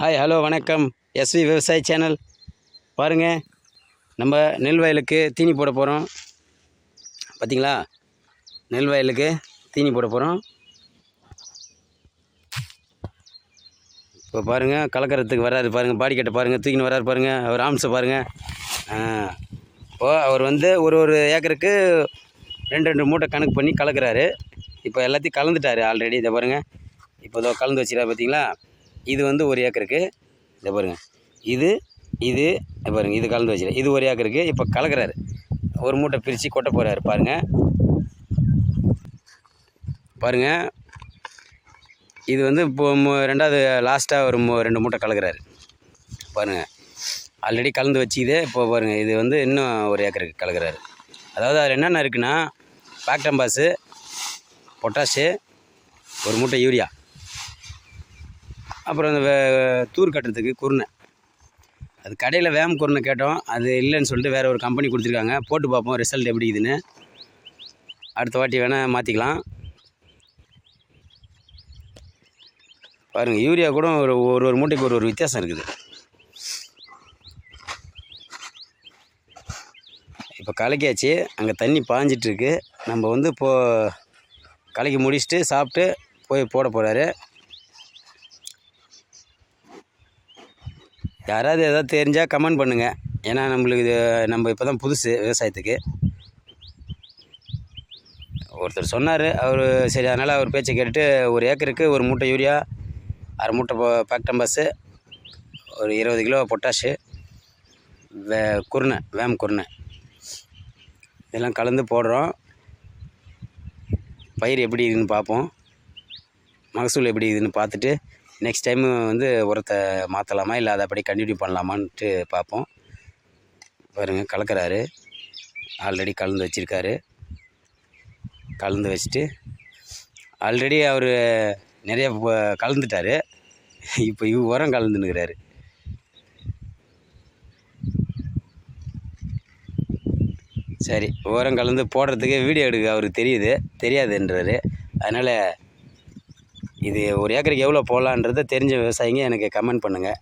Hi hello வணக்கம். SV விவசாய channel பாருங்கள் நம்ம நெல் வயலுக்கு தீனி போட போகிறோம் பார்த்தீங்களா நெல் வயலுக்கு தீனி போட போகிறோம் இப்போ பாருங்கள் கலக்கறதுக்கு வராரு பாருங்கள் பாடி கட்ட பாருங்கள் தூக்கின்னு வராரு பாருங்கள் அவர் ஆம்ஸை பாருங்கள் இப்போ அவர் வந்து ஒரு ஒரு ஏக்கருக்கு ரெண்டு ரெண்டு மூட்டை கணக்கு பண்ணி கலக்கிறாரு. இப்போ எல்லாத்தையும் கலந்துட்டார் ஆல்ரெடி இதை பாருங்கள் இப்போ இதோ கலந்து வச்சுருக்காரு பார்த்தீங்களா இது வந்து ஒரு ஏக்கருக்கு இதை பாருங்கள் இது இது பாருங்கள் இது கலந்து வச்சுரு இது ஒரு ஏக்கருக்கு இப்போ கலக்கிறாரு. ஒரு மூட்டை பிரித்து கொட்ட போகிறாரு பாருங்கள் பாருங்கள் இது வந்து இப்போ ரெண்டாவது லாஸ்ட்டாக ஒரு ரெண்டு மூட்டை கலக்கிறாரு. பாருங்கள் ஆல்ரெடி கலந்து வச்சுக்கிது. இப்போ பாருங்கள் இது வந்து இன்னும் ஒரு ஏக்கருக்கு கலக்கிறாரு. அதாவது அதில் என்னென்ன இருக்குன்னா பேக்டம்பாஸு பொட்டாஷு ஒரு மூட்டை யூரியா. அப்புறம் அந்த வே- தூர் கட்டுறதுக்கு குருணை. அது கடையில் வேம் குருணை கேட்டோம். அது இல்லைன்னு சொல்லிட்டு வேறு ஒரு கம்பெனி கொடுத்துருக்காங்க. போட்டு பார்ப்போம் ரிசல்ட் எப்படி இதுன்னு அடுத்த வாட்டி வேணால் மாற்றிக்கலாம் பாருங்கள் யூரியா கூட ஒரு ஒரு ஒரு மூட்டைக்கு ஒரு ஒரு வித்தியாசம் இருக்குது. இப்போ கலக்கியாச்சு. அங்கே தண்ணி பாஞ்சிட்ருக்கு நம்ம வந்து இப்போது கலக்கி முடிச்சுட்டு சாப்பிட்டு போய் போட போகிறாரு யாராவது எதாவது தெரிஞ்சால் கமெண்ட் பண்ணுங்கள் ஏன்னா நம்மளுக்கு இது நம்ம இப்போ தான் புதுசு விவசாயத்துக்கு. ஒருத்தர் சொன்னார் அவர் சரி அதனால் அவர் பேச்சை கேட்டுட்டு ஒரு ஏக்கருக்கு ஒரு மூட்டை யூரியா அரை மூட்டை பேக்டம்பஸ்ஸு ஒரு இருபது கிலோ பொட்டாஷு வே குருணை வேம் குருணை. இதெல்லாம் கலந்து போடுறோம். பயிர் எப்படி இருக்குதுன்னு பார்ப்போம். மகசூல் எப்படி இருக்குதுன்னு பார்த்துட்டு நெக்ஸ்ட் டைமு வந்து உரத்தை மாற்றலாமா இல்லை அதை அப்படியே கண்டினியூ பண்ணலாமான்ட்டு பார்ப்போம் பாருங்கள் கலக்கிறாரு. ஆல்ரெடி கலந்து வச்சுருக்காரு. கலந்து வச்சுட்டு ஆல்ரெடி அவர் நிறைய கலந்துட்டார். இப்போ இவ் உரம் கலந்துன்னுக்கிறாரு. சரி உரம் கலந்து போடுறதுக்கு வீடியோ எடுக்க அவருக்கு தெரியுது. தெரியாதுன்றாரு. அதனால் இது ஒரு ஏக்கருக்கு எவ்வளோ போடலான்றதை தெரிஞ்ச விவசாயிங்க எனக்கு கமெண்ட் பண்ணுங்கள்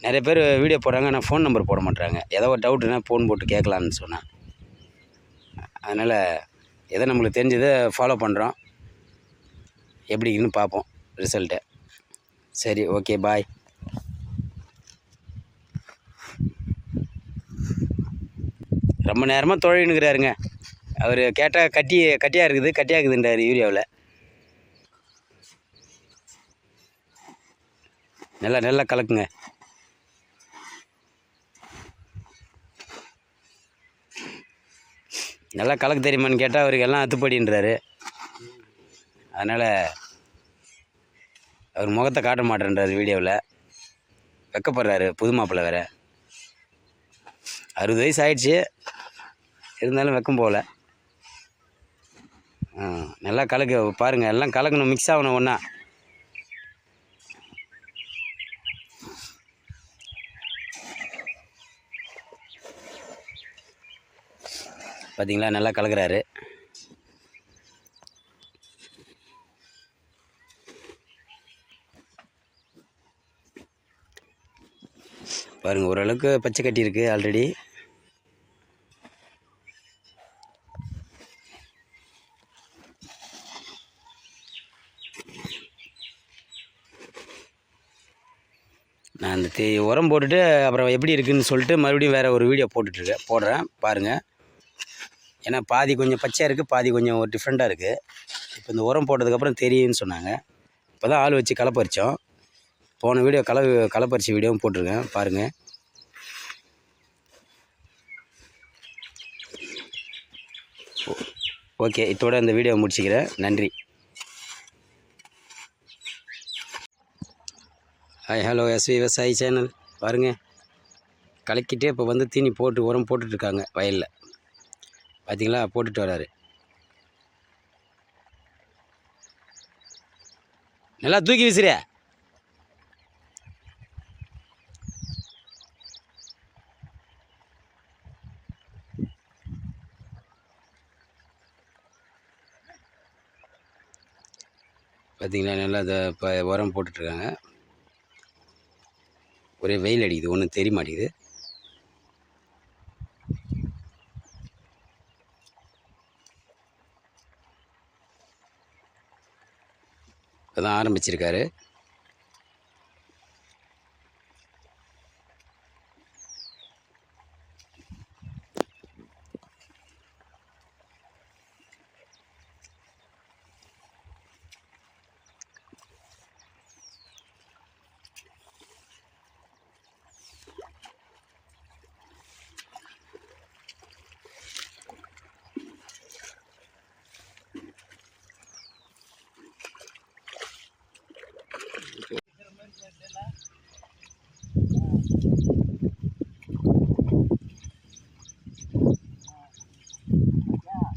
நிறைய பேர் வீடியோ போடுறாங்க ஆனால் ஃபோன் நம்பர் போட மாட்டுறாங்க ஏதோ ஒரு டவுட்னா ஃபோன் போட்டு கேட்கலான்னு சொன்னேன் அதனால் எதோ நம்மளுக்கு தெரிஞ்சதை ஃபாலோ பண்ணுறோம் எப்படின்னு பார்ப்போம் ரிசல்ட்டை சரி ஓகே பாய் ரொம்ப நேரமாக தொழிலுங்கிறாருங்க அவர் கேட்டால் கட்டி கட்டியாக இருக்குது கட்டியாக இருக்குதுன்றார் யூரியாவில். நல்லா நல்லா கலக்குங்க. நல்லா கலக்க தெரியுமான்னு கேட்டால் அவருக்கு எல்லாம் அத்துப்படின்றாரு. அதனால் அவர் முகத்தை காட்ட மாட்டேன்றாரு வீடியோவில். வெக்கப்படுறாரு புது மாப்பிள்ளை வேற. அறுபது வயசு ஆயிடுச்சு. இருந்தாலும் வெக்கம் போகல. ஆ, நல்லா கலக்கு பாருங்கள் எல்லாம் கலக்கணும் மிக்ஸ் ஆகணும் ஒன்றா பார்த்தீங்களா நல்லா கலக்கிறாரு. பாருங்கள் ஓரளவுக்கு பச்சை கட்டி இருக்குது ஆல்ரெடி நான் அந்த தே உரம் போட்டுட்டு அப்புறம் எப்படி இருக்குதுன்னு சொல்லிட்டு மறுபடியும் வேறு ஒரு வீடியோ போட்டுட்ருக்கேன் போடுறேன். பாருங்கள் ஏன்னா பாதி கொஞ்சம் பச்சையாக இருக்குது பாதி கொஞ்சம் ஒரு டிஃப்ரெண்ட்டாக இருக்குது இப்போ இந்த உரம் போட்டதுக்கப்புறம் தெரியும்னு சொன்னாங்க. இப்போ தான் ஆள் வச்சு களைப்பறித்தோம் போன வீடியோ களை களைப்பறிச்ச வீடியோவும் போட்டிருக்கேன் பாருங்கள் ஓகே இதோட இந்த வீடியோ முடிச்சுக்கிறேன். நன்றி. ஹாய் ஹலோ எஸ்வி விவசாயி சேனல் பாருங்கள் கலக்கிட்டே இப்போ வந்து தீனி போட்டு உரம் போட்டுட்ருக்காங்க வயலில். பார்த்தீங்களா போட்டுட்டு வராரு. நல்லா தூக்கி வீசுறியா? பார்த்தீங்களா நல்லா இதை இப்போ உரம் போட்டுட்ருக்காங்க ஒரே வெயில் அடிக்குது. ஒன்றும் தெரிய மாட்டேங்குது. ஆரம்பிச்சிருக்காரு.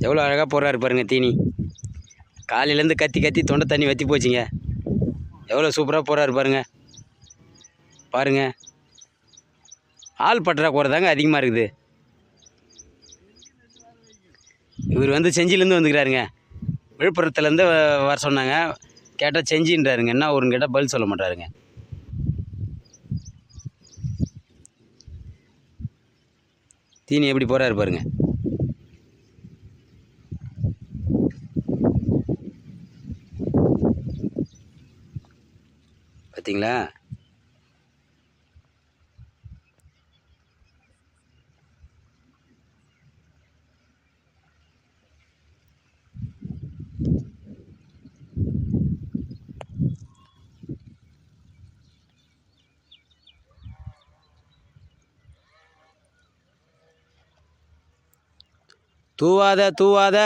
எவ்வளோ அழகாக போடுறாரு பாருங்க தீனி. காலையிலேருந்து கத்தி கத்தி தொண்டை தண்ணி வற்றி போச்சுங்க. எவ்வளோ சூப்பராக போடுறாரு பாருங்கள் பாருங்க. ஆள் பற்றாக்குறை தாங்க அதிகமாக இருக்குது. இவர் வந்து செஞ்சிலேருந்து வந்துக்கிறாருங்க. விழுப்புரத்துலேருந்து வர சொன்னாங்க. கேட்டால் செஞ்சின்றாருங்க. என்ன ஊருன்னு கேட்டால் பதில் சொல்ல மாட்டாருங்க. தீனி எப்படி போகிறாரு பாருங்க. பார்த்தீங்களா தூவாத தூவாத.